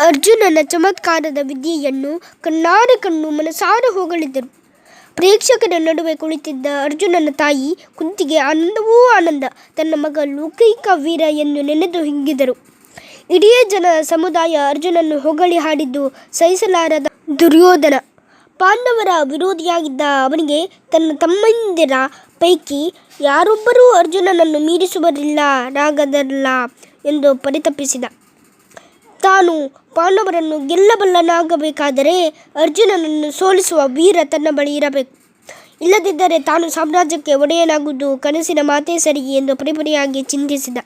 ಅರ್ಜುನನ ಚಮತ್ಕಾರದ ವಿದ್ಯೆಯನ್ನು ಕಣ್ಣಾರೆ ಕಣ್ಣು ಮನಸಾರ ಹೋಗಲಿದ್ದರು ಪ್ರೇಕ್ಷಕರ ನಡುವೆ ಕುಳಿತಿದ್ದ ಅರ್ಜುನನ ತಾಯಿ ಕುಂತಿಗೆ ಆನಂದವೂ ಆನಂದ. ತನ್ನ ಮಗ ಲೋಕೈಕ ವೀರ ಎಂದು ನೆನೆದು ಹಿಂಗಿದರು ಇಡೀ ಜನ ಸಮುದಾಯ ಅರ್ಜುನನ್ನು ಹೊಗಳಿ ಹಾಡಿದ್ದು ಸಹಿಸಲಾರದ ದುರ್ಯೋಧನ. ಪಾಂಡವರ ವಿರೋಧಿಯಾಗಿದ್ದ ಅವನಿಗೆ ತನ್ನ ತಮ್ಮಂದಿರ ಪೈಕಿ ಯಾರೊಬ್ಬರೂ ಅರ್ಜುನನನ್ನು ಮೀರಿಸುವವರಿರಲಾರರಲ್ಲ ಎಂದು ಪರಿತಪಿಸಿದ. ತಾನು ಪಾಂಡವರನ್ನು ಗೆಲ್ಲಬಲ್ಲನಾಗಬೇಕಾದರೆ ಅರ್ಜುನನನ್ನು ಸೋಲಿಸುವ ವೀರ ತನ್ನ ಬಳಿ ಇರಬೇಕು. ಇಲ್ಲದಿದ್ದರೆ ತಾನು ಸಾಮ್ರಾಜ್ಯಕ್ಕೆ ಒಡೆಯನಾಗುವುದು ಕನಸಿನ ಮಾತೇ ಸರಿ ಎಂದು ಪರಿಪರಿಯಾಗಿ ಚಿಂತಿಸಿದ.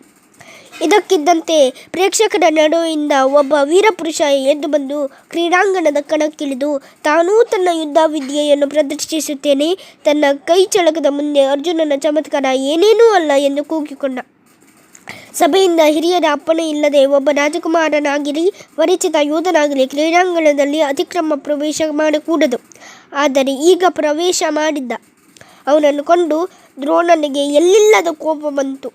ಇದಕ್ಕಿದ್ದಂತೆ ಪ್ರೇಕ್ಷಕರ ನಡುವೆಯಿಂದ ಒಬ್ಬ ವೀರಪುರುಷ ಎದ್ದು ಬಂದು ಕ್ರೀಡಾಂಗಣದ ಕಣಕ್ಕಿಳಿದು ತಾನೂ ತನ್ನ ಯುದ್ಧ ವಿದ್ಯೆಯನ್ನು ಪ್ರದರ್ಶಿಸುತ್ತೇನೆ, ತನ್ನ ಕೈ ಚಳಕದ ಮುಂದೆ ಅರ್ಜುನನ ಚಮತ್ಕಾರ ಏನೇನೂ ಅಲ್ಲ ಎಂದು ಕೂಗಿಕೊಂಡ. ಸಭೆಯಿಂದ ಹಿರಿಯರ ಅಪ್ಪಣೆಯಿಲ್ಲದೆ ಒಬ್ಬ ರಾಜಕುಮಾರನಾಗಲಿ ಪರಿಚಿತ ಯೋಧನಾಗಲಿ ಕ್ರೀಡಾಂಗಣದಲ್ಲಿ ಅತಿಕ್ರಮ ಪ್ರವೇಶ ಮಾಡಕೂಡದು. ಆದರೆ ಈಗ ಪ್ರವೇಶ ಮಾಡಿದ್ದ. ಅವನನ್ನು ಕಂಡು ದ್ರೋಣನಿಗೆ ಎಲ್ಲಿಲ್ಲದ ಕೋಪ ಬಂತು.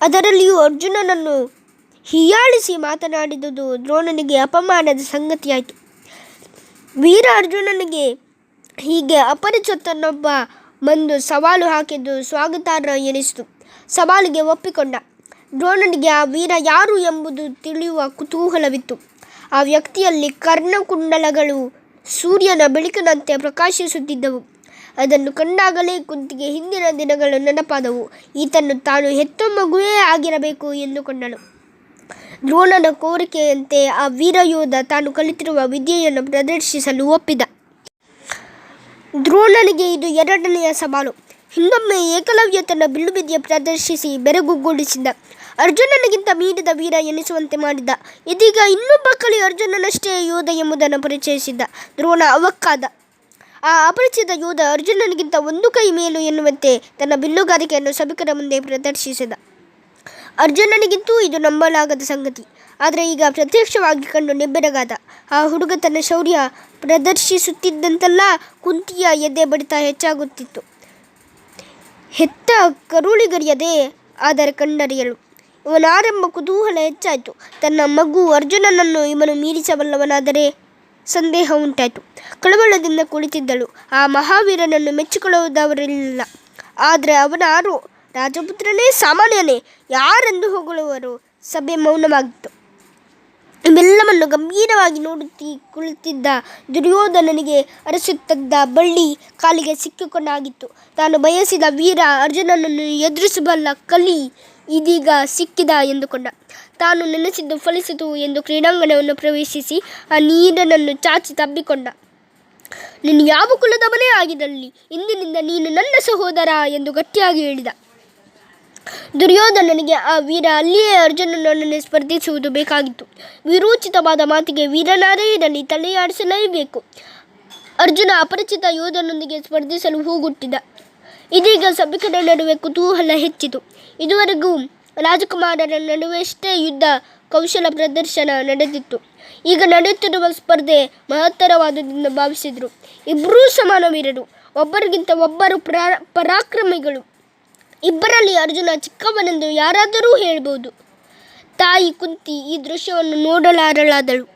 ಅದರಲ್ಲಿಯೂ ಅರ್ಜುನನನ್ನು ಹೀಯಾಳಿಸಿ ಮಾತನಾಡಿದುದು ದ್ರೋಣನಿಗೆ ಅಪಮಾನದ ಸಂಗತಿಯಾಯಿತು. ವೀರ ಅರ್ಜುನನಿಗೆ ಹೀಗೆ ಅಪರಿಚಿತನೊಬ್ಬ ಬಂದು ಸವಾಲು ಹಾಕಿದ್ದು ಸ್ವಾಗತಾರ್ಹ ಎನಿಸಿತು. ಸವಾಲಿಗೆ ಒಪ್ಪಿಕೊಂಡ. ದ್ರೋಣನಿಗೆ ಆ ವೀರ ಯಾರು ಎಂಬುದು ತಿಳಿಯುವ ಕುತೂಹಲವಿತ್ತು. ಆ ವ್ಯಕ್ತಿಯಲ್ಲಿ ಕರ್ಣಕುಂಡಲಗಳು ಸೂರ್ಯನ ಬೆಳಕಿನಂತೆ ಪ್ರಕಾಶಿಸುತ್ತಿದ್ದವು. ಅದನ್ನು ಕಂಡಾಗಲೇ ಕುಂತಿಗೆ ಹಿಂದಿನ ದಿನಗಳು ನೆನಪಾದವು. ಈತನ್ನು ತಾನು ಹೆತ್ತ ಮಗುವೇ ಆಗಿರಬೇಕು ಎಂದುಕೊಂಡಳು. ದ್ರೋಣನ ಕೋರಿಕೆಯಂತೆ ಆ ವೀರಯೋಧ ತಾನು ಕಲಿತಿರುವ ವಿದ್ಯೆಯನ್ನು ಪ್ರದರ್ಶಿಸಲು ಒಪ್ಪಿದ. ದ್ರೋಣನಿಗೆ ಇದು ಎರಡನೆಯ ಸವಾಲು. ಹಿಂದೊಮ್ಮೆ ಏಕಲವ್ಯ ತನ್ನ ಬಿಲ್ಲುವಿದ್ಯೆ ಪ್ರದರ್ಶಿಸಿ ಬೆರಗುಗೊಳಿಸಿದ್ದ. ಅರ್ಜುನನಿಗಿಂತ ಮೀರಿದ ವೀರ ಎನಿಸುವಂತೆ ಮಾಡಿದ ಇದೀಗ ಇನ್ನೊಬ್ಬ ಕಲಿ ಅರ್ಜುನನಷ್ಟೇ ಯೋಧ ಎಂಬುದನ್ನು ಪರಿಚಯಿಸಿದ್ದ. ದ್ರೋಣ ಅವಕ್ಕಾದ ಆ ಅಪರಿಚಿತ ಯೋಧ ಅರ್ಜುನನಿಗಿಂತ ಒಂದು ಕೈ ಮೇಲು ಎನ್ನುವಂತೆ ತನ್ನ ಬಿಲ್ಲುಗಾರಿಕೆಯನ್ನು ಸಭಿಕರ ಮುಂದೆ ಪ್ರದರ್ಶಿಸಿದ. ಅರ್ಜುನನಿಗಿಂತೂ ಇದು ನಂಬಲಾಗದ ಸಂಗತಿ. ಆದರೆ ಈಗ ಪ್ರತ್ಯಕ್ಷವಾಗಿ ಕಂಡು ನಿಬ್ಬೆರಗಾದ. ಆ ಹುಡುಗ ತನ್ನ ಶೌರ್ಯ ಪ್ರದರ್ಶಿಸುತ್ತಿದ್ದಂತೆಲ್ಲ ಕುಂತಿಯ ಎದೆ ಬಡಿತ ಹೆಚ್ಚಾಗುತ್ತಿತ್ತು. ಹೆತ್ತ ಕರುಳಿಗರಿಯದೆ ಆದರೆ ಕಂಡರಿಯಳು. ಇವನಾರೆಂಬ ಕುತೂಹಲ ಹೆಚ್ಚಾಯಿತು. ತನ್ನ ಮಗು ಅರ್ಜುನನನ್ನು ಇವನು ಮೀರಿಸಬಲ್ಲವನಾದರೆ? ಸಂದೇಹ ಉಂಟಾಯಿತು. ಕಳವಳದಿಂದ ಕುಳಿತಿದ್ದಳು. ಆ ಮಹಾವೀರನನ್ನು ಮೆಚ್ಚಿಕೊಳ್ಳುವುದವರಿಲ್ಲ ಆದರೆ ಅವನಾರು? ರಾಜಪುತ್ರನೇ? ಸಾಮಾನ್ಯನೇ? ಯಾರೆಂದು ಹೊಗಳುವರು? ಸಭೆ ಮೌನವಾಗಿತ್ತು. ಇವೆಲ್ಲವನ್ನು ಗಂಭೀರವಾಗಿ ನೋಡುತ್ತಿ ಕುಳಿತಿದ್ದ ದುರ್ಯೋಧನನಿಗೆ ಅರಸುತ್ತಿದ್ದ ಬಳ್ಳಿ ಕಾಲಿಗೆ ಸಿಕ್ಕಿಕೊಂಡಾಗಿತ್ತು ತಾನು ಬಯಸಿದ ವೀರ ಅರ್ಜುನನನ್ನು ಎದುರಿಸಬಲ್ಲ ಕಲಿ ಇದೀಗ ಸಿಕ್ಕಿದ ಎಂದುಕೊಂಡ. ತಾನು ನೆನೆಸಿದ್ದು ಫಲಿಸಿತು ಎಂದು ಕ್ರೀಡಾಂಗಣವನ್ನು ಪ್ರವೇಶಿಸಿ ಆ ನೀರನನ್ನು ಚಾಚಿ ತಬ್ಬಿಕೊಂಡ. ನೀನು ಯಾವ ಕುಲದವನೇ ಆಗಿದಲ್ಲಿ ಇಂದಿನಿಂದ ನೀನು ನನ್ನ ಸಹೋದರ ಎಂದು ಗಟ್ಟಿಯಾಗಿ ಹೇಳಿದ. ದುರ್ಯೋಧನನಿಗೆ ಆ ವೀರ ಅಲ್ಲಿಯೇ ಅರ್ಜುನನೊಡನೆ ಸ್ಪರ್ಧಿಸುವುದು ಬೇಕಾಗಿತ್ತು. ವಿರೋಚಿತವಾದ ಮಾತಿಗೆ ವೀರನಾರೇ ತಲೆಯಾಡಿಸಲೇಬೇಕು. ಅರ್ಜುನ ಅಪರಿಚಿತ ಯೋಧನೊಂದಿಗೆ ಸ್ಪರ್ಧಿಸಲು ಹೂಗುಟ್ಟಿದ. ಇದೀಗ ಸಭಿಕರ ನಡುವೆ ಕುತೂಹಲ ಹೆಚ್ಚಿತು. ಇದುವರೆಗೂ ರಾಜಕುಮಾರರ ನಡುವೆಷ್ಟೇ ಯುದ್ಧ ಕೌಶಲ ಪ್ರದರ್ಶನ ನಡೆದಿತ್ತು. ಈಗ ನಡೆಯುತ್ತಿರುವ ಸ್ಪರ್ಧೆ ಮಹತ್ತರವಾದುದೆಂದು ಭಾವಿಸಿದರು. ಇಬ್ಬರೂ ಸಮಾನ ವೀರರು. ಒಬ್ಬರಿಗಿಂತ ಒಬ್ಬರು ಪರಾಕ್ರಮಿಗಳು. ಇಬ್ಬರಲ್ಲಿ ಅರ್ಜುನ ಚಿಕ್ಕವನೆಂದು ಯಾರಾದರೂ ಹೇಳಬಹುದು. ತಾಯಿ ಕುಂತಿ ಈ ದೃಶ್ಯವನ್ನು ನೋಡಲಾರಳಾದಳು.